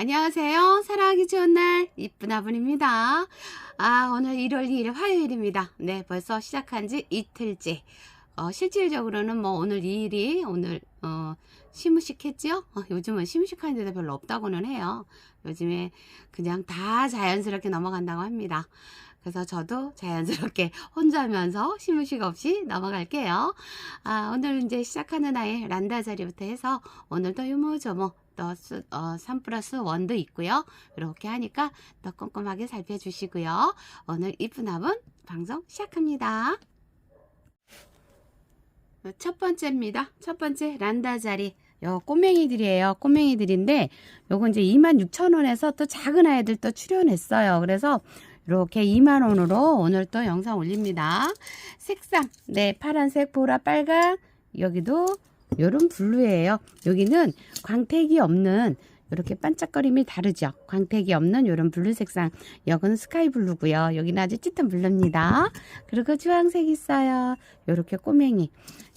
안녕하세요. 사랑하기 좋은 날, 이쁜 아분입니다. 아, 오늘 1월 2일 화요일입니다. 네, 벌써 시작한 지 이틀째. 어, 실질적으로는 뭐 오늘 2일이 오늘, 어, 시무식했죠? 어, 요즘은 시무식하는 데도 별로 없다고는 해요. 요즘에 그냥 다 자연스럽게 넘어간다고 합니다. 그래서 저도 자연스럽게 혼자면서 시무식 없이 넘어갈게요. 아, 오늘 이제 시작하는 아이 란다 자리부터 해서 오늘도 유모조모 또 수, 어, 3 플러스 1도 있고요. 이렇게 하니까 더 꼼꼼하게 살펴주시고요. 오늘 이쁜 아분 방송 시작합니다. 첫 번째입니다. 첫 번째 란다 자리. 요 꼬맹이들이에요. 꼬맹이들인데 요거 이제 26,000원에서 또 작은 아이들 또 출연했어요. 그래서 이렇게 2만 원으로 오늘 또 영상 올립니다. 색상 네 파란색, 보라, 빨간 여기도 요런 블루예요. 여기는 광택이 없는 이렇게 반짝거림이 다르죠. 광택이 없는 이런 블루 색상. 여기는 스카이 블루고요. 여기는 아주 짙은 블루입니다. 그리고 주황색 있어요. 요렇게 꼬맹이.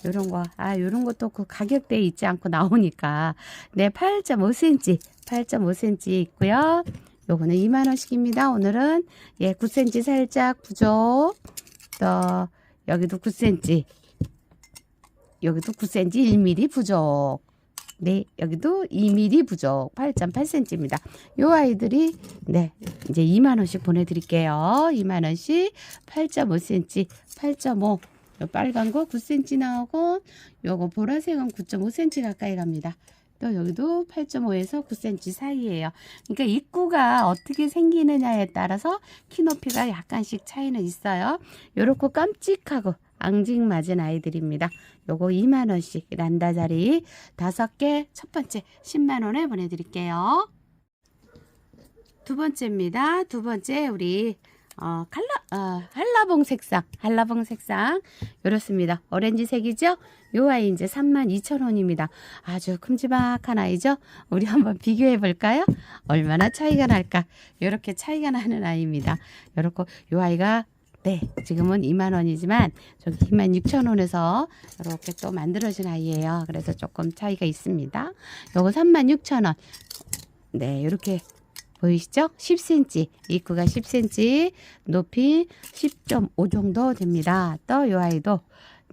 요런 거. 아, 요런 것도 그 가격대에 있지 않고 나오니까. 네, 8.5cm. 8.5cm 있고요. 요거는 2만 원씩입니다. 오늘은 예, 9cm 살짝 부족. 또, 여기도 9cm. 여기도 9cm 1mm 부족. 네, 여기도 2mm 부족 8.8cm입니다. 요 아이들이 네, 이제 2만 원씩 보내 드릴게요. 2만 원씩 8.5cm, 8.5. 요 빨간 거 9cm 나오고 요거 보라색은 9.5cm 가까이 갑니다. 또 여기도 8.5에서 9cm 사이에요. 그러니까 입구가 어떻게 생기느냐에 따라서 키 높이가 약간씩 차이는 있어요. 요렇고 깜찍하고 앙증맞은 아이들입니다. 요거 2만원씩 란다자리 5개 첫 번째 10만원에 보내드릴게요. 두 번째입니다. 두 번째 우리 어, 칼라, 어, 한라봉 색상, 한라봉 색상 이렇습니다. 오렌지색이죠? 요 아이 이제 32,000원입니다. 아주 큼지막한 아이죠? 우리 한번 비교해 볼까요? 얼마나 차이가 날까? 이렇게 차이가 나는 아이입니다. 요렇고 요 아이가 네, 지금은 2만 원이지만 저기 2만 6천 원에서 이렇게 또 만들어진 아이예요. 그래서 조금 차이가 있습니다. 요거 3만 6천 원. 네, 이렇게 보이시죠? 10cm, 입구가 10cm, 높이 10.5 정도 됩니다. 또 요 아이도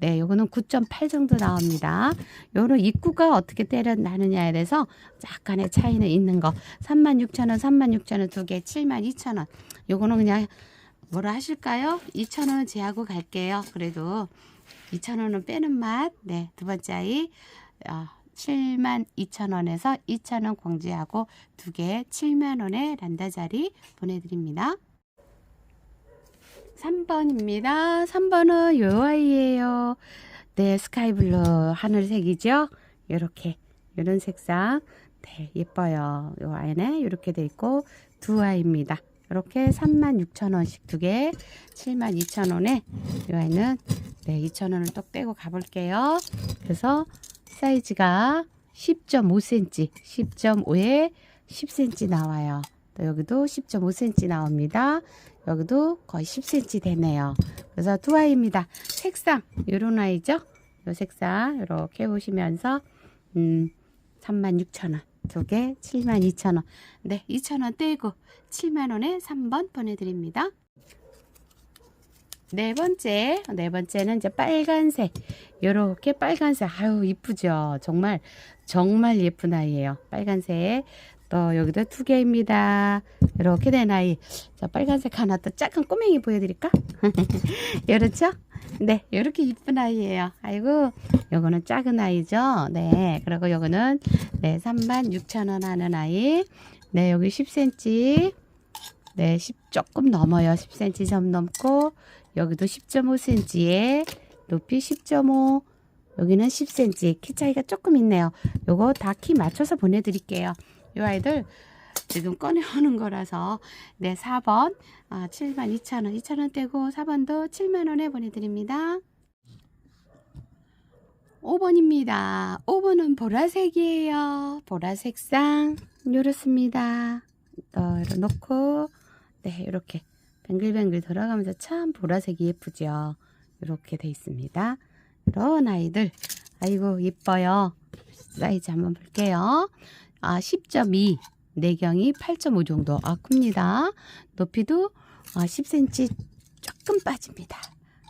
네, 요거는 9.8 정도 나옵니다. 요런 입구가 어떻게 때려 나느냐에 대해서 약간의 차이는 있는 거. 36,000원, 36,000원 두 개, 72,000원. 요거는 그냥 뭐라 하실까요? 2,000원 제하고 갈게요. 그래도 2,000원은 빼는 맛. 네, 두 번째 아이 어, 7만 2천원에서 2천원 공제하고 두 개 7만원에 란다자리 보내드립니다. 3번입니다. 3번은 요 아이예요. 네, 스카이블루 하늘색이죠. 요렇게 요런 색상 네, 예뻐요. 요 아이는 이렇게 돼 있고 두 아이입니다. 이렇게 36,000원씩 두 개, 72,000원에 이 아이는 네, 2,000원을 또 빼고 가볼게요. 그래서 사이즈가 10.5cm, 10.5에 10cm 나와요. 또 여기도 10.5cm 나옵니다. 여기도 거의 10cm 되네요. 그래서 두 아이입니다. 색상, 요런 아이죠? 요 색상, 이렇게 보시면서, 음, 36,000원. 두 개, 72,000원. 네, 2,000원 떼고 7만원에 3번 보내드립니다. 네 번째, 네 번째는 이제 빨간색. 요렇게 빨간색. 아유, 이쁘죠? 정말, 정말 예쁜 아이예요. 빨간색. 또 여기도 두 개입니다. 이렇게 된 아이. 자, 빨간색 하나 또 작은 꼬맹이 보여드릴까? 이렇죠? 네, 이렇게 이쁜 아이예요. 아이고, 요거는 작은 아이죠? 네, 그리고 요거는 네, 3만 6천 원 하는 아이. 네, 여기 10cm. 네, 10 조금 넘어요. 10cm 좀 넘고 여기도 10.5cm에 높이 10.5 여기는 10cm 키 차이가 조금 있네요. 요거 다 키 맞춰서 보내드릴게요. 요 아이들 지금 꺼내오는 거라서 네 4번 아, 72,000원 2,000원 떼고 4번도 7만원에 보내드립니다. 5번입니다. 5번은 보라색이에요. 보라색상 요렇습니다. 또 이렇게 놓고 네 이렇게 뱅글뱅글 돌아가면서 참 보라색이 예쁘죠. 이렇게 돼 있습니다. 이런 아이들 아이고 예뻐요. 사이즈 한번 볼게요. 아 10.2. 내경이 8.5 정도 아, 큽니다. 높이도 아, 10cm 조금 빠집니다.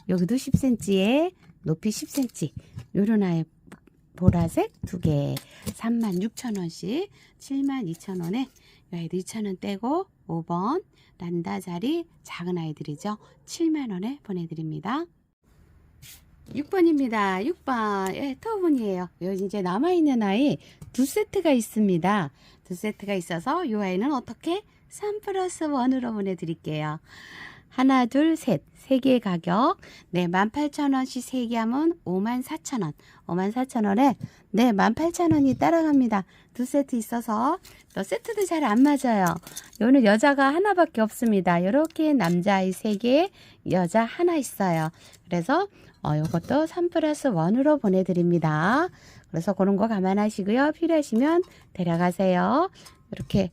여기도 10cm에 높이 10cm 요런 아이 보라색 두개 36,000원씩 72,000원에 이 아이도 2,000원 떼고 5번 란다 자리 작은 아이들이죠. 7만원에 보내드립니다. 6번입니다. 6번. 예, 터분이에요. 여기 이제 남아있는 아이 두 세트가 있습니다. 두 세트가 있어서 이 아이는 어떻게? 3 플러스 1으로 보내드릴게요. 하나, 둘, 셋. 세개 가격. 네, 18,000원씩 세 개 하면 54,000원. 54,000원에 네, 18,000원이 따라갑니다. 두 세트 있어서 또 세트도 잘 안 맞아요. 요는 여자가 하나밖에 없습니다. 요렇게 남자아이 세 개, 여자 하나 있어요. 그래서 어, 요것도 3 플러스 1으로 보내드립니다. 그래서 그런 거 감안하시고요. 필요하시면 데려가세요. 이렇게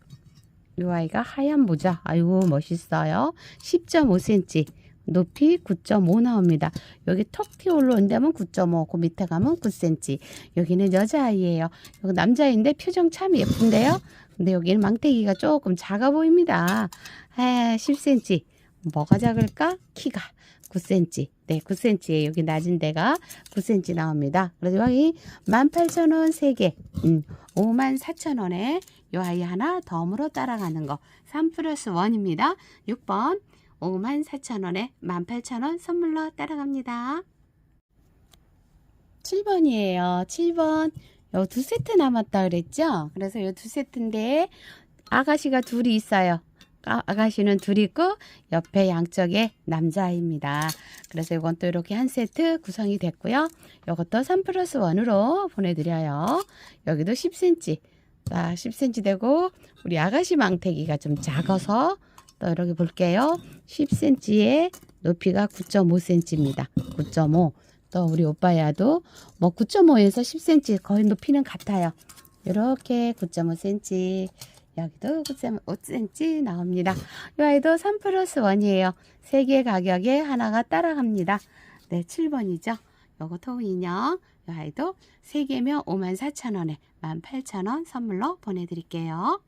요 아이가 하얀 모자. 아이고 멋있어요. 10.5cm. 높이 9.5 나옵니다. 여기 턱 튀어 올라온다면 9.5, 그 밑에 가면 9cm. 여기는 여자아이예요. 여기 남자아이인데 표정 참 예쁜데요. 근데 여기는 망태기가 조금 작아 보입니다. 아, 10cm. 뭐가 작을까? 키가 9cm. 네, 9cm에 여기 낮은 데가 9cm 나옵니다. 그래서 여기 18,000원 3개, 음, 54,000원에 요 아이 하나 덤으로 따라가는 거. 3 플러스 1입니다. 6번 54,000원에 18,000원 선물로 따라갑니다. 7번이에요. 7번. 요 두 세트 남았다 그랬죠? 그래서 요 두 세트인데 아가씨가 둘이 있어요. 아, 아가씨는 둘 있고 옆에 양쪽에 남자아이입니다. 그래서 이건 또 이렇게 한 세트 구성이 됐고요. 이것도 3 플러스 1으로 보내드려요. 여기도 10cm. 자, 10cm 되고 우리 아가씨 망태기가 좀 작아서 또 이렇게 볼게요. 10cm에 높이가 9.5cm입니다. 9.5. 또 우리 오빠야도 뭐 9.5에서 10cm 거의 높이는 같아요. 이렇게 9.5cm. 여기도 9.5cm 나옵니다. 이 아이도 3 플러스 1이에요. 3개 가격에 하나가 따라갑니다. 네, 7번이죠. 요거 토우 인형. 이 아이도 3개면 54,000원에 18,000원 선물로 보내드릴게요.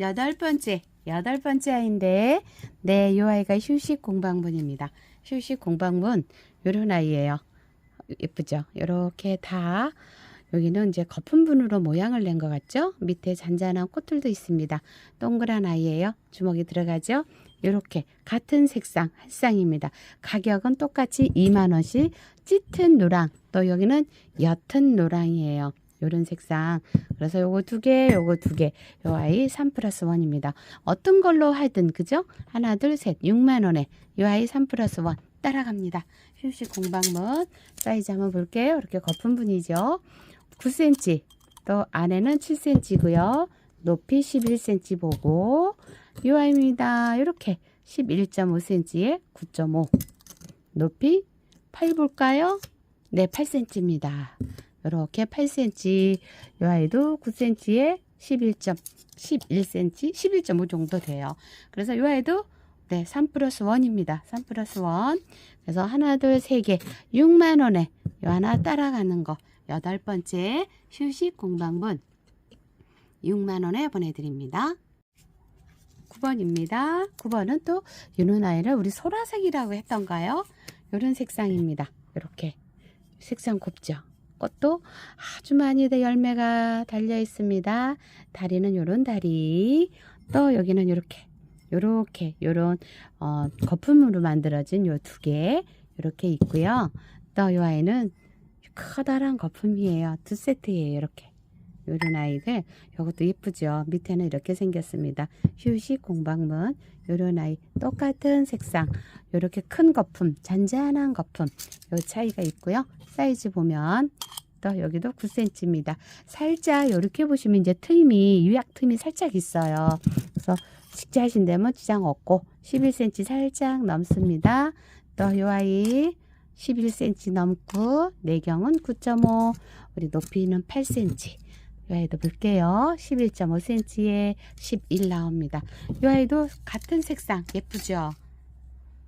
여덟 번째, 여덟 번째 아이인데, 네, 이 아이가 휴식 공방문입니다. 휴식 공방문, 요런 아이예요. 예쁘죠? 요렇게 다, 여기는 이제 거품 분으로 모양을 낸 것 같죠? 밑에 잔잔한 코틀도 있습니다. 동그란 아이예요. 주먹이 들어가죠? 요렇게 같은 색상 한 쌍입니다. 가격은 똑같이 2만원씩 짙은 노랑, 또 여기는 옅은 노랑이에요. 요런 색상. 그래서 요거 두 개, 요거 두 개. 요 아이 3 플러스 1입니다. 어떤 걸로 하든, 그죠? 하나, 둘, 셋. 6만원에. 요 아이 3 플러스 1. 따라갑니다. 휴식 공방문. 사이즈 한번 볼게요. 이렇게 거품분이죠. 9cm. 또 안에는 7cm고요. 높이 11cm 보고. 요 아이입니다. 이렇게 11.5cm에 9.5. 높이 8 볼까요? 네, 8cm입니다. 이렇게 8cm, 이 아이도 9cm에 11점, 11cm, 11.5 정도 돼요. 그래서 이 아이도 네, 3 플러스 1입니다. 3 플러스 1. 그래서 하나, 둘, 세 개, 6만 원에 이 하나 따라가는 거. 여덟 번째 휴식 공방분 6만 원에 보내드립니다. 9번입니다. 9번은 또 유는 아이를 우리 소라색이라고 했던가요? 이런 색상입니다. 이렇게 색상 곱죠. 꽃도 아주 많이 열매가 달려 있습니다. 다리는 요런 다리. 또 여기는 이렇게 요렇게 요런 어, 거품으로 만들어진 요 두개 이렇게 있고요. 또이 아이는 커다란 거품이에요. 두 세트예요. 이렇게 요런 아이들 이것도 예쁘죠. 밑에는 이렇게 생겼습니다. 휴식 공방문 요런 아이 똑같은 색상 요렇게 큰 거품 잔잔한 거품 요 차이가 있고요. 사이즈 보면 또 여기도 9cm입니다. 살짝 이렇게 보시면 이제 트임이 유약 트임이 살짝 있어요. 그래서 식재하신다면 지장 없고 11cm 살짝 넘습니다. 또 요 아이 11cm 넘고 내경은 9.5 우리 높이는 8cm 이 아이도 볼게요 11.5cm에 11 나옵니다 이 아이도 같은 색상 예쁘죠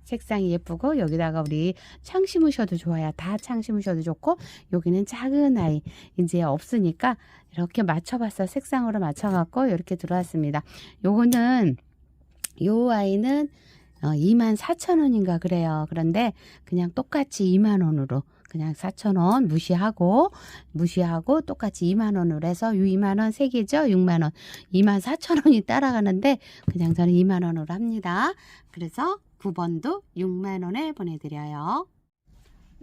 색상이 예쁘고 여기다가 우리 창 심으셔도 좋아요. 다 창 심으셔도 좋고 여기는 작은 아이 이제 없으니까 이렇게 맞춰봤어. 색상으로 맞춰갖고 이렇게 들어왔습니다. 요거는 요 아이는 어, 24,000원인가 그래요. 그런데 그냥 똑같이 2만 원으로 그냥 4,000원 무시하고 무시하고 똑같이 2만 원으로 해서 요 2만원 3개죠? 6만 원 24,000원이 따라가는데 그냥 저는 2만 원으로 합니다. 그래서 9번도 6만 원에 보내드려요.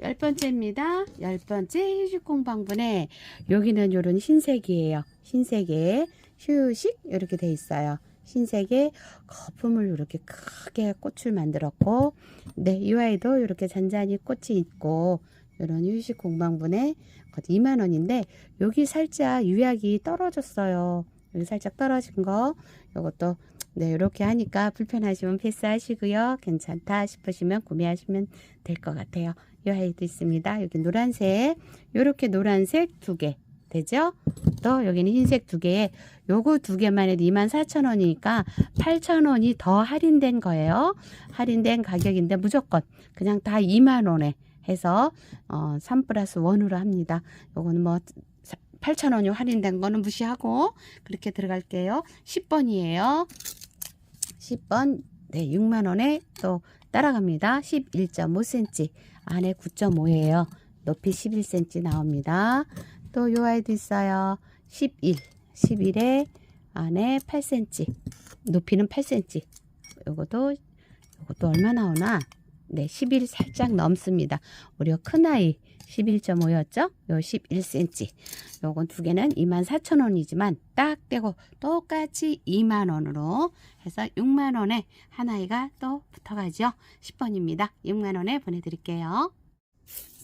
열 번째입니다. 열 번째 휴식 공방분에 여기는 요런 흰색이에요. 흰색에 휴식 이렇게 돼 있어요. 흰색에 거품을 이렇게 크게 꽃을 만들었고 네, 이 아이도 이렇게 잔잔히 꽃이 있고 이런 휴식 공방분에 2만 원인데 여기 살짝 유약이 떨어졌어요. 여기 살짝 떨어진 거 이것도 네, 이렇게 하니까 불편하시면 패스하시고요. 괜찮다 싶으시면 구매하시면 될 것 같아요. 이 아이도 있습니다. 여기 노란색, 이렇게 노란색 두 개. 되죠? 또 여기는 흰색 두 개에 요거 두 개만 해도 24,000원이니까 8,000원이 더 할인된 거예요. 할인된 가격인데 무조건 그냥 다 2만 원에 해서 어, 3 플러스 1으로 합니다. 요거는 뭐 8,000원이 할인된 거는 무시하고 그렇게 들어갈게요. 10번이에요. 10번 네, 6만 원에 또 따라갑니다. 11.5cm 안에 9.5예요. 높이 11cm 나옵니다. 또 요 아이도 있어요. 11, 11에 안에 8cm, 높이는 8cm. 요것도 요것도 얼마 나오나? 네, 11 살짝 넘습니다. 우리 큰 아이 11.5였죠? 요 11cm. 요건 두 개는 24,000원이지만 딱 떼고 똑같이 2만 원으로 해서 6만 원에 한 아이가 또 붙어가죠. 10번입니다. 6만 원에 보내 드릴게요.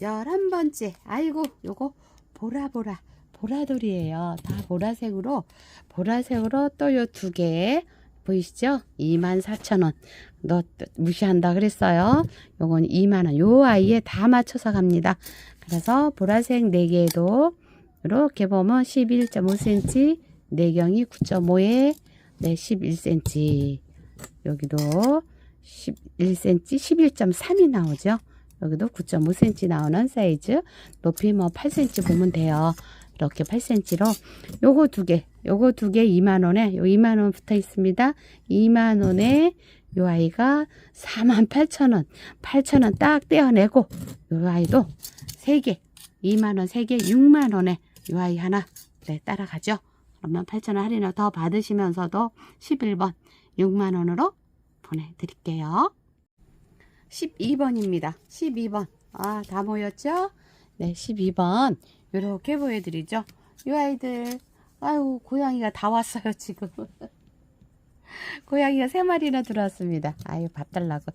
11번째. 아이고, 요거 보라보라. 보라돌이에요. 다 보라색으로, 보라색으로 또 요 두 개. 보이시죠? 24,000원. 너 무시한다 그랬어요. 요건 2만원. 요 아이에 다 맞춰서 갑니다. 그래서 보라색 4개에도 이렇게 보면 11.5cm, 내경이 9.5에 네, 11cm. 여기도 11cm, 11.3이 나오죠. 여기도 9.5cm 나오는 사이즈. 높이 뭐 8cm 보면 돼요. 이렇게 8cm로 요거 두 개, 요거 두 개 2만 원에 요 2만 원 붙어 있습니다. 2만 원에 요 아이가 4만 8천 원, 8천 원딱 떼어내고 요 아이도 세 개, 2만 원세 개, 6만 원에 요 아이 하나 네, 따라가죠. 그러면 8천 원 할인을 더 받으시면서도 11번 6만 원으로 보내드릴게요. 12번입니다. 12번. 아, 다 모였죠? 네, 12번. 이렇게 보여드리죠. 이 아이들, 아유, 고양이가 다 왔어요, 지금. 고양이가 세 마리나 들어왔습니다. 아유, 밥 달라고.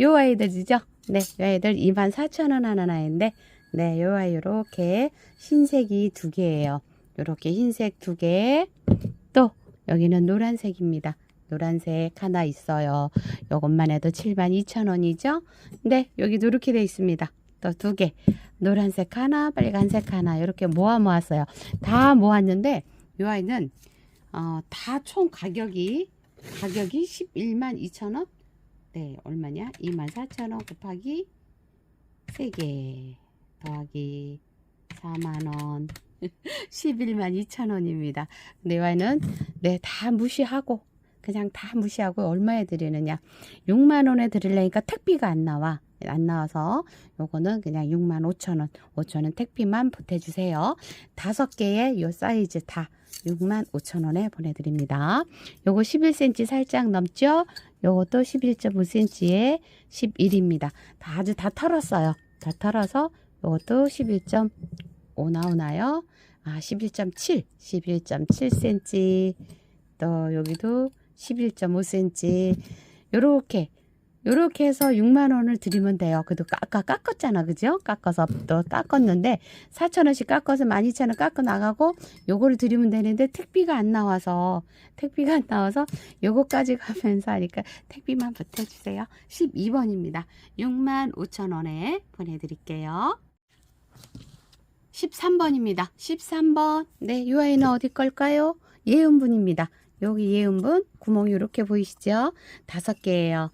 요 아이들이죠? 네, 요 아이들 24,000원 하는 아이인데, 네, 요 아이 요렇게 흰색이 두 개예요. 요렇게 흰색 두 개. 또, 여기는 노란색입니다. 노란색 하나 있어요. 요것만 해도 72,000원이죠? 네, 여기도 이렇게 돼 있습니다. 또 두 개. 노란색 하나, 빨간색 하나 이렇게 모아 모았어요. 다 모았는데 이 아이는 어, 다 총 가격이 가격이 11만 2천 원. 네, 얼마냐? 2만 4천 원 곱하기 3개 더하기 4만 원. 11만 2천 원입니다. 근데 이 아이는 네, 다 무시하고 그냥 다 무시하고 얼마에 드리느냐? 6만 원에 드리려니까 택비가 안 나와. 안 나와서 요거는 그냥 6만 5천 원, 5천 원 택비만 보태주세요. 다섯 개의 요 사이즈 다 6만 5천 원에 보내드립니다. 요거 11cm 살짝 넘죠? 요것도 11.5cm에 11입니다. 다 아주 다 털었어요. 다 털어서 요것도 11.5 나오나요? 아, 11.7, 11.7cm. 또 여기도 11.5cm. 요렇게 요렇게 해서 6만 원을 드리면 돼요. 그래도 아까 깎았잖아. 그죠? 깎아서 또 깎았는데 4천 원씩 깎아서 12,000원 깎아 나가고 요거를 드리면 되는데 택비가 안 나와서 택비가 안 나와서 요거까지 가면서 하니까 택비만 보태 주세요. 12번입니다. 6만 5천 원에 보내 드릴게요. 13번입니다. 13번. 네, 요 아이는 어디 걸까요? 예은분입니다. 여기 예은분 구멍이 이렇게 보이시죠? 다섯 개예요.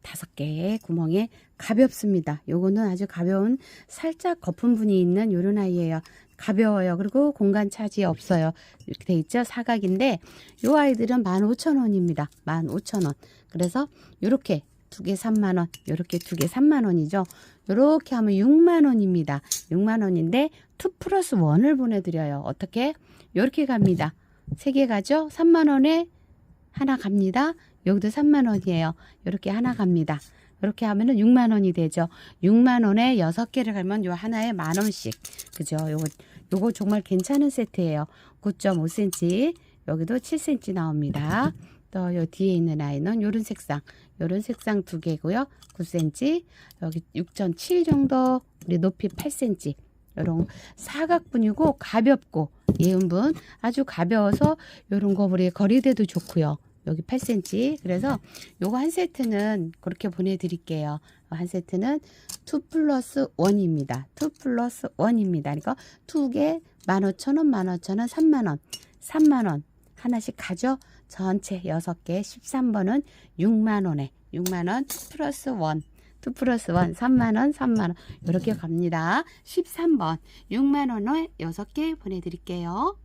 다섯 개의 구멍에 가볍습니다. 요거는 아주 가벼운 살짝 거품 분이 있는 요런 아이예요. 가벼워요. 그리고 공간 차지 없어요. 이렇게 돼 있죠. 사각인데 요 아이들은 15,000원입니다. 15,000원. 그래서 요렇게 두 개 3만 원, 요렇게 두 개 3만 원이죠. 요렇게 하면 6만 원입니다. 6만 원인데 2 플러스 1을 보내드려요. 어떻게? 요렇게 갑니다. 세 개 가죠? 3만 원에 하나 갑니다. 여기도 3만 원이에요. 요렇게 하나 갑니다. 이렇게 하면은 6만 원이 되죠. 6만 원에 여섯 개를 갈면 요 하나에 만 원씩. 그죠? 요거 요거 정말 괜찮은 세트예요. 9.5cm. 여기도 7cm 나옵니다. 또 요 뒤에 있는 아이는 요런 색상. 요런 색상 두 개고요. 9cm. 여기 6.7 정도. 우리 높이 8cm. 요런 사각분이고 가볍고 예은분 아주 가벼워서 요런 거 우리 거리대도 좋고요. 여기 8cm. 그래서 요거 한 세트는 그렇게 보내드릴게요. 한 세트는 2 플러스 1입니다. 2 플러스 1입니다. 그러니까 두개 15,000원, 15,000원, 3만원, 3만원 하나씩 가죠. 전체 6개 13번은 6만원에 6만원 2 플러스 1 2 플러스 1 3만원 3만원 이렇게 갑니다. 13번 6만원에 6개 보내드릴게요.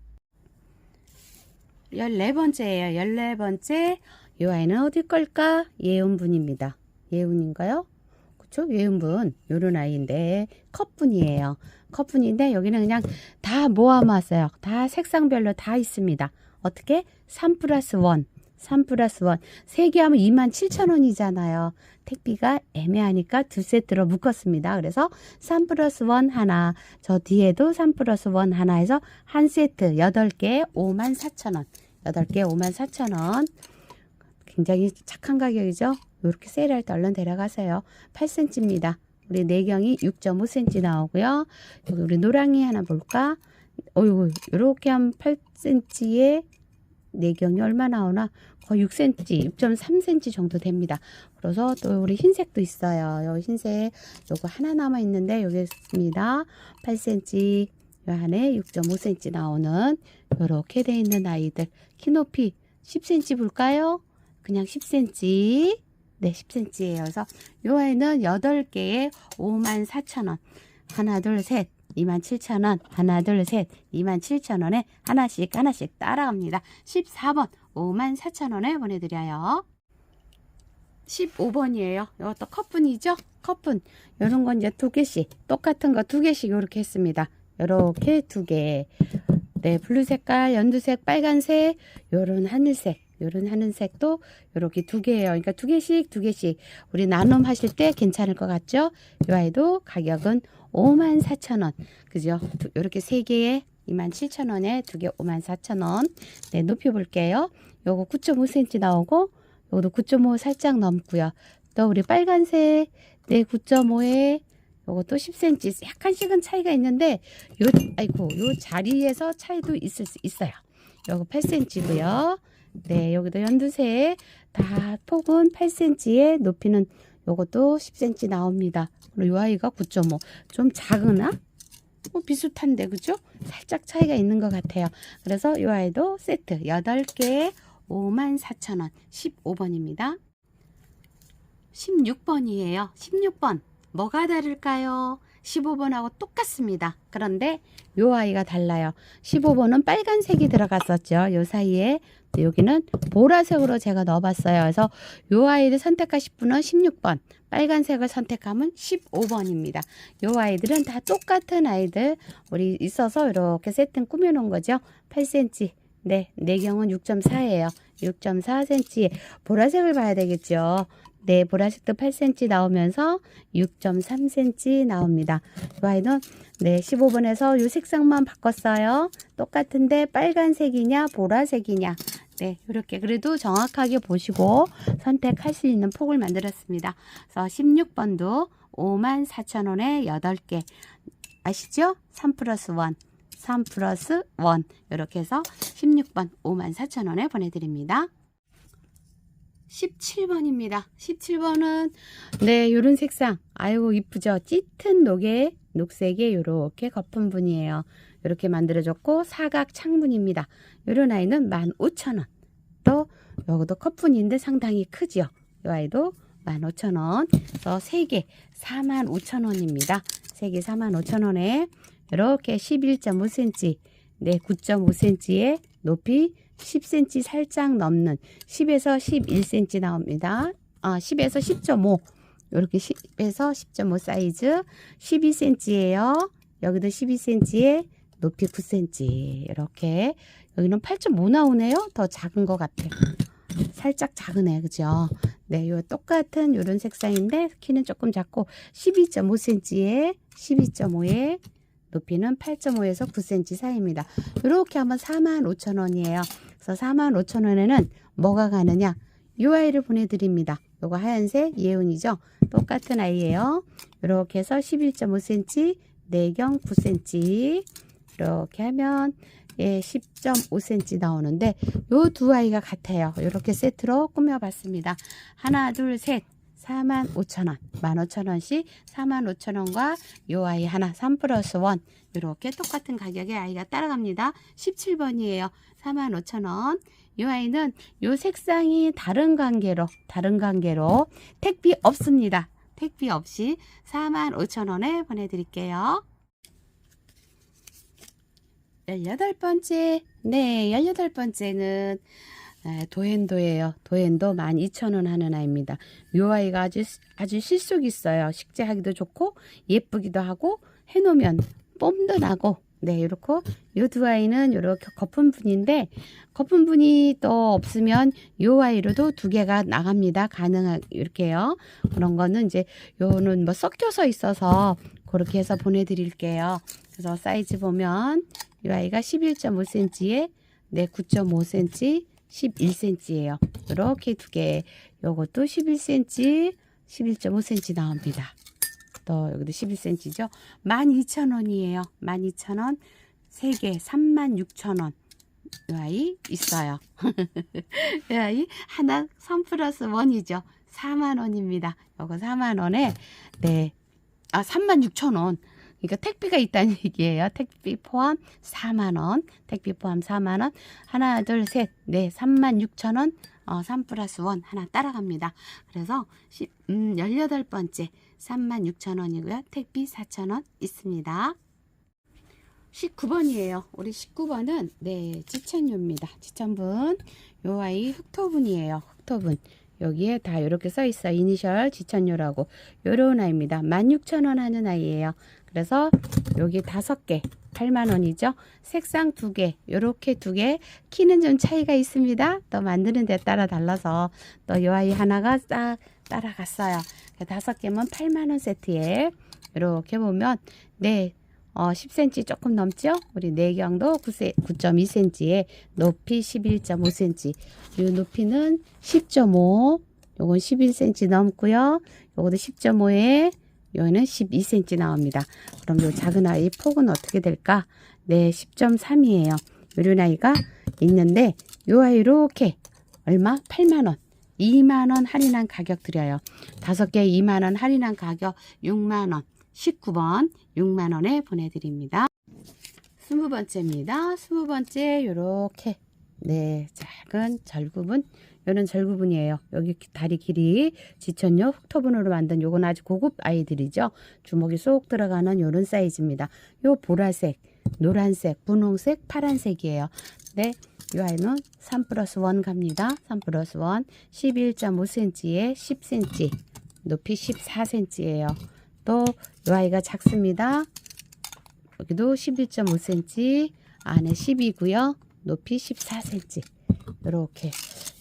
14번째예요. 14번째 이 아이는 어디 걸까? 예운분입니다. 예운인가요? 그쵸? 예운분 요런 아이인데 컵분이에요. 컵분인데 여기는 그냥 다 모아놨어요. 다 색상별로 다 있습니다. 어떻게? 3 플러스 1 3 플러스 1세개 하면 27,000원이잖아요. 택비가 애매하니까 두 세트로 묶었습니다. 그래서 3 플러스 1 하나, 저 뒤에도 3 플러스 1 하나 해서 한 세트 8개 54,000원. 8개 54,000원. 굉장히 착한 가격이죠. 이렇게 세일할 때 얼른 데려가세요. 8cm입니다. 우리 내경이 6.5cm 나오고요. 여기 우리 노랑이 하나 볼까? 어이구, 이렇게 한 8cm에 내경이 얼마 나오나? 거의 6cm, 6.3cm 정도 됩니다. 그래서 또 우리 흰색도 있어요. 요 흰색 요거 하나 남아 있는데 여기 있습니다. 8cm 요 안에 6.5cm 나오는 요렇게 돼 있는 아이들 키 높이 10cm 볼까요? 그냥 10cm 네 10cm예요. 그래서 요 아이는 8개에 54,000원 하나 둘셋 27,000원 하나 둘 셋 27,000원에 하나씩 하나씩 따라갑니다. 14번 54,000원에 보내드려요. 15번이에요. 이것도 컵분이죠? 컵분. 이런 건 이제 두 개씩. 똑같은 거 두 개씩 이렇게 했습니다. 이렇게 두 개. 네, 블루 색깔, 연두색, 빨간색, 요런 하늘색, 요런 하늘색도 요렇게 두 개예요. 그러니까 두 개씩, 두 개씩. 우리 나눔 하실 때 괜찮을 것 같죠? 요 아이도 가격은 54,000원. 그죠? 두- 요렇게 세 개에 27,000원에 두 개 54,000원. 네, 높이 볼게요. 요거 9.5cm 나오고 요것도 9.5 살짝 넘고요. 또 우리 빨간색 네 9.5에 요것도 10cm 약간씩은 차이가 있는데 요 아이고 요 자리에서 차이도 있을 수 있어요. 요거 8cm고요. 네 여기도 연두색 다 폭은 8cm에 높이는 요것도 10cm 나옵니다. 그리고 요 아이가 9.5 좀 작으나? 뭐 비슷한데 그죠? 살짝 차이가 있는 것 같아요. 그래서 요 아이도 세트 8개 54,000원 15번입니다. 16번이에요. 16번 뭐가 다를까요? 15번하고 똑같습니다. 그런데 요 아이가 달라요. 15번은 빨간색이 들어갔었죠. 요 사이에 여기는 보라색으로 제가 넣어봤어요. 그래서 요 아이를 선택하실 분은 16번, 빨간색을 선택하면 15번입니다. 요 아이들은 다 똑같은 아이들 우리 있어서 이렇게 세팅 꾸며놓은 거죠. 8cm. 네, 내경은 6.4예요. 6.4cm. 보라색을 봐야 되겠죠. 네, 보라색도 8cm 나오면서 6.3cm 나옵니다. 이 아이는 네, 15번에서 이 색상만 바꿨어요. 똑같은데 빨간색이냐, 보라색이냐. 네, 이렇게 그래도 정확하게 보시고 선택할 수 있는 폭을 만들었습니다. 그래서 16번도 54,000원에 8개. 아시죠? 3 플러스 1. 3 플러스 1. 이렇게 해서 16번 54,000원에 보내드립니다. 17번입니다. 17번은 네, 요런 색상. 아이고 이쁘죠? 짙은 녹에 녹색의 요렇게 거품분이에요. 이렇게 만들어졌고 사각 창분입니다. 요런 아이는 15,000원. 또 요것도 컵분인데 상당히 크지요. 이 아이도 15,000원. 그래서 3개 45,000원입니다. 3개 45,000원에 이렇게 11.5cm, 네, 9.5cm의 높이 10cm 살짝 넘는 10에서 11cm 나옵니다. 아, 10에서 10.5. 이렇게 10에서 10.5 사이즈 12cm예요. 여기도 12cm에 높이 9cm. 이렇게 여기는 8.5 나오네요. 더 작은 것 같아요. 살짝 작으네, 그죠? 네, 요 똑같은 요런 색상인데 키는 조금 작고 12.5cm에 12.5에 높이는 8.5에서 9cm 사이입니다. 이렇게 하면 45,000원이에요. 그래서 45,000원에는 뭐가 가느냐? 이 아이를 보내드립니다. 요거 하얀색 예운이죠? 똑같은 아이예요. 이렇게 해서 11.5cm, 내경 9cm 이렇게 하면 예, 10.5cm 나오는데 요 두 아이가 같아요. 이렇게 세트로 꾸며봤습니다. 하나, 둘, 셋. 45,000원, 15,000원씩 45,000원과 요 아이 하나 3 플러스 1 이렇게 똑같은 가격에 아이가 따라갑니다. 17번이에요. 45,000원. 이 아이는 요 색상이 다른 관계로 다른 관계로 택비 없습니다. 택비 없이 45,000원에 보내드릴게요. 18번째 네 18번째는 도엔도예요. 도엔도 12,000원 하는 아이입니다. 요 아이가 아주 아주 실속 있어요. 식재하기도 좋고 예쁘기도 하고 해놓으면 뽐도 나고 네, 이렇게 요 두 아이는 이렇게 거품 분인데 거품 분이 또 없으면 요 아이로도 두 개가 나갑니다. 가능하 이렇게요. 그런 거는 이제 요는 뭐 섞여서 있어서 그렇게 해서 보내드릴게요. 그래서 사이즈 보면 이 아이가 11.5cm에 네 9.5cm, 11cm예요. 이렇게 두 개. 요것도 11cm, 11.5cm 나옵니다. 또 여기도 11cm죠. 12,000원이에요. 12,000원. 3개 36,000원. 이 아이 있어요. 이 아이 하나 3 플러스 1이죠. 4만 원입니다. 요거 4만 원에 네. 아 36,000원. 그러니까 택비가 있다는 얘기예요. 택비 포함 4만 원. 택비 포함 4만 원. 하나, 둘, 셋. 네, 3만 6천 원. 어, 3 플러스 1 하나 따라갑니다. 그래서 10, 음, 18번째 3만 6천 원이고요. 택비 4천 원 있습니다. 19번이에요. 우리 19번은 네, 지천유입니다. 지천분. 요 아이 흑토분이에요. 흑토분. 여기에 다 이렇게 써 있어. 이니셜 지천유라고. 요런 아이입니다. 16,000원 하는 아이예요. 그래서 여기 다섯 개 8만 원이죠. 색상 두 개, 요렇게 두 개. 키는 좀 차이가 있습니다. 또 만드는 데 따라 달라서 또이 아이 하나가 딱 따라갔어요. 다섯 개면 8만 원 세트에 이렇게 보면 네. 어, 10cm 조금 넘죠? 우리 내경도 9.2cm에 높이 11.5cm. 이 높이는 10.5. 요건 11cm 넘고요. 요것도 10.5에 여기는 12cm 나옵니다. 그럼 요 작은 아이 폭은 어떻게 될까? 네, 10.3이에요. 요런 아이가 있는데 요 아이 이렇게 얼마? 8만 원. 2만 원 할인한 가격 드려요. 다섯 개 2만 원 할인한 가격 6만 원. 19번 6만 원에 보내드립니다. 20번째입니다. 20번째 요렇게 네 작은 절구분 요는 절구분이에요. 여기 다리 길이 지천요 흑토분으로 만든 요건 아주 고급 아이들이죠. 주먹이 쏙 들어가는 요런 사이즈입니다. 요 보라색, 노란색, 분홍색, 파란색이에요. 네. 이 아이는 3 플러스 1 갑니다. 3 플러스 1 11.5cm에 10cm 높이 14cm예요. 또 이 아이가 작습니다. 여기도 11.5cm 안에 10이고요. 높이 14cm 이렇게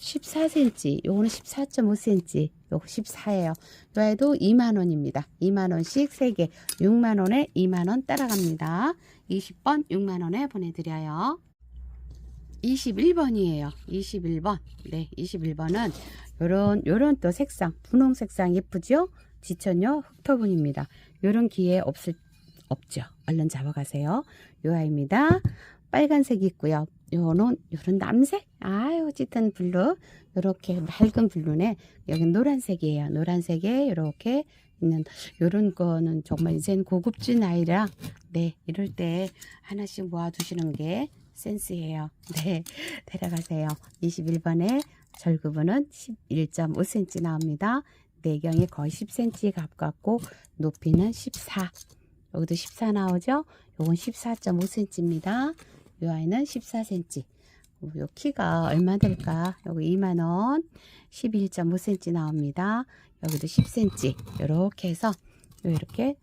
14cm 요거는 14.5cm 요거 14예요. 요 아이도 2만원입니다. 2만원씩 3개 6만원에 2만원 따라갑니다. 20번 6만원에 보내드려요. 21번이에요. 21번. 네 21번은 요런 요런 또 색상 분홍 색상 예쁘죠? 지천요 흑토분입니다. 요런 기회 없을 없죠. 얼른 잡아가세요. 요 아이입니다. 빨간색 있고요 요는 요런 남색? 아유 짙은 블루. 요렇게 맑은 블루네. 여기 노란색이에요. 노란색에 요렇게 있는 요런 거는 정말 이젠 고급진 아이라 네 이럴 때 하나씩 모아 두시는 게 센스예요. 네 데려가세요. 21번에 절구분은 11.5cm 나옵니다. 내경이 거의 10cm 가깝고 높이는 14. 여기도 14 나오죠? 요건 14.5cm입니다. 이 아이는 14cm. 요 키가 얼마 될까? 여기 2만원 11.5cm 나옵니다. 여기도 10cm. 이렇게 해서 이렇게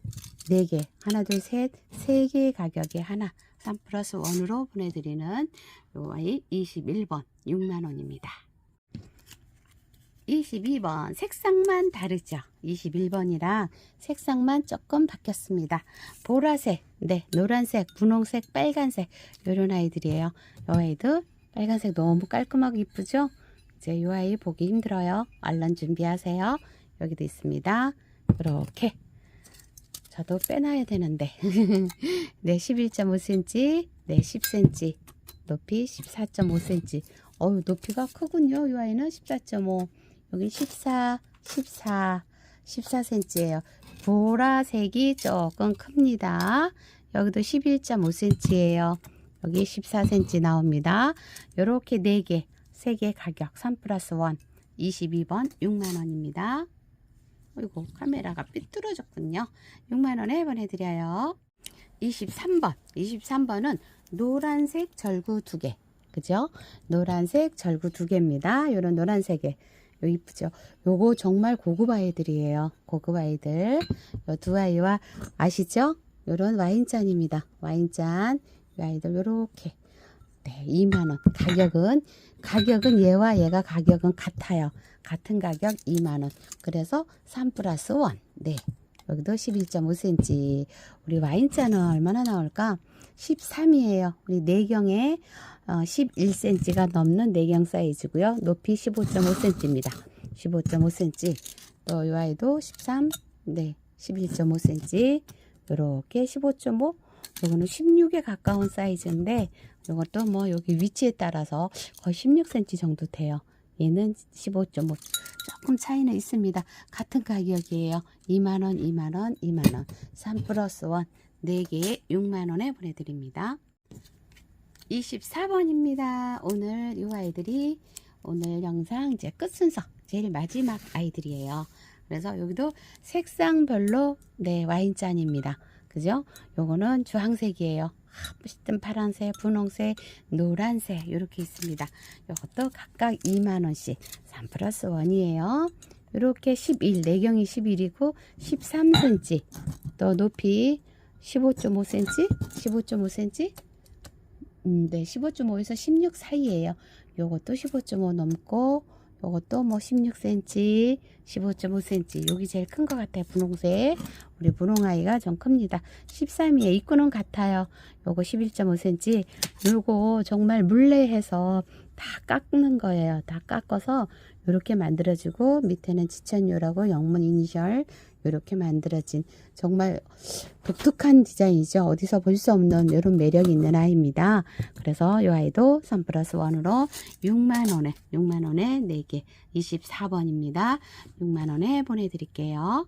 4개 하나 둘셋 3개의 가격에 하나 3 플러스 1으로 보내드리는 요 아이 21번 6만원입니다. 22번 색상만 다르죠. 21번이랑 색상만 조금 바뀌었습니다. 보라색, 네, 노란색, 분홍색, 빨간색 이런 아이들이에요. 이 아이도 빨간색 너무 깔끔하고 이쁘죠? 이제 이 아이 보기 힘들어요. 얼른 준비하세요. 여기도 있습니다. 이렇게 저도 빼놔야 되는데 네 11.5cm 네 10cm 높이 14.5cm 어우 높이가 크군요 이 아이는 14.5 여기 14 14 14cm예요. 보라색이 조금 큽니다. 여기도 11.5cm예요. 여기 14cm 나옵니다. 요렇게 4개 3개 가격 3 플러스 1 22번 6만원입니다. 어이구 카메라가 삐뚤어졌군요. 6만원에 보내드려요. 23번 23번은 노란색 절구 두개 그죠? 노란색 절구 두 개입니다. 요런 노란색에 요 이쁘죠? 요거 정말 고급 아이들이에요. 고급 아이들. 요 두 아이와 아시죠? 요런 와인잔입니다. 와인잔. 요 아이들 요렇게. 네 2만원. 가격은 가격은 얘와 얘가 가격은 같아요. 같은 가격 2만원. 그래서 3 플러스 1 네. 여기도 11.5cm 우리 와인잔은 얼마나 나올까 13이에요. 우리 내경에 어, 11cm가 넘는 내경 사이즈고요. 높이 15.5cm입니다. 15.5cm 또 이 아이도 13 네, 11.5cm 요렇게 15.5 요거는 16에 가까운 사이즈인데 요것도 뭐 여기 위치에 따라서 거의 16cm 정도 돼요. 얘는 15.5 조금 차이는 있습니다. 같은 가격이에요. 2만원, 2만원, 2만원. 3 플러스 1 4개에 6만원에 보내드립니다. 24번입니다. 오늘 이 아이들이 오늘 영상 이제 끝 순서 제일 마지막 아이들이에요. 그래서 여기도 색상별로 네 와인잔입니다. 그죠? 요거는 주황색이에요. 짙은 파란색, 분홍색, 노란색 이렇게 있습니다. 이것도 각각 2만원씩 3 플러스 1이에요. 이렇게 11, 내경이 11이고 13cm 또 높이 15.5cm 15.5cm 음, 네 15.5에서 16 사이에요. 요것도 15.5 넘고 요것도 뭐 16cm 15.5cm 여기 제일 큰 것 같아요 분홍색. 우리 분홍아이가 좀 큽니다. 13이에 입구는 같아요. 요거 11.5cm 요거 정말 물레해서 다 깎는 거예요. 다 깎아서 이렇게 만들어주고 밑에는 지천유라고 영문 이니셜 이렇게 만들어진 정말 독특한 디자인이죠. 어디서 볼 수 없는 이런 매력이 있는 아이입니다. 그래서 이 아이도 3 플러스 1으로 6만원에 6만원에 4개 24번입니다. 6만원에 보내드릴게요.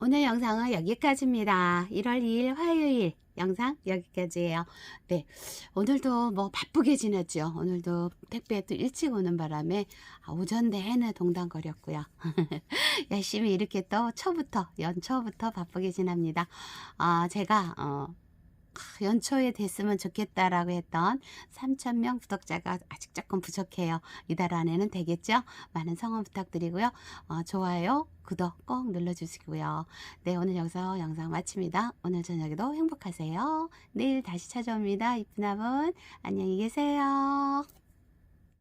오늘 영상은 여기까지입니다. 1월 2일 화요일 영상 여기까지예요. 네, 오늘도 뭐 바쁘게 지냈죠. 오늘도 택배 또 일찍 오는 바람에 아, 오전 내내 동당거렸고요. 열심히 이렇게 또 초부터 연초부터 바쁘게 지납니다. 아, 제가 어, 연초에 됐으면 좋겠다라고 했던 3,000명 구독자가 아직 조금 부족해요. 이달 안에는 되겠죠? 많은 성원 부탁드리고요. 어, 좋아요, 구독 꼭 눌러주시고요. 네, 오늘 여기서 영상 마칩니다. 오늘 저녁에도 행복하세요. 내일 다시 찾아옵니다. 이쁜 아분, 안녕히 계세요.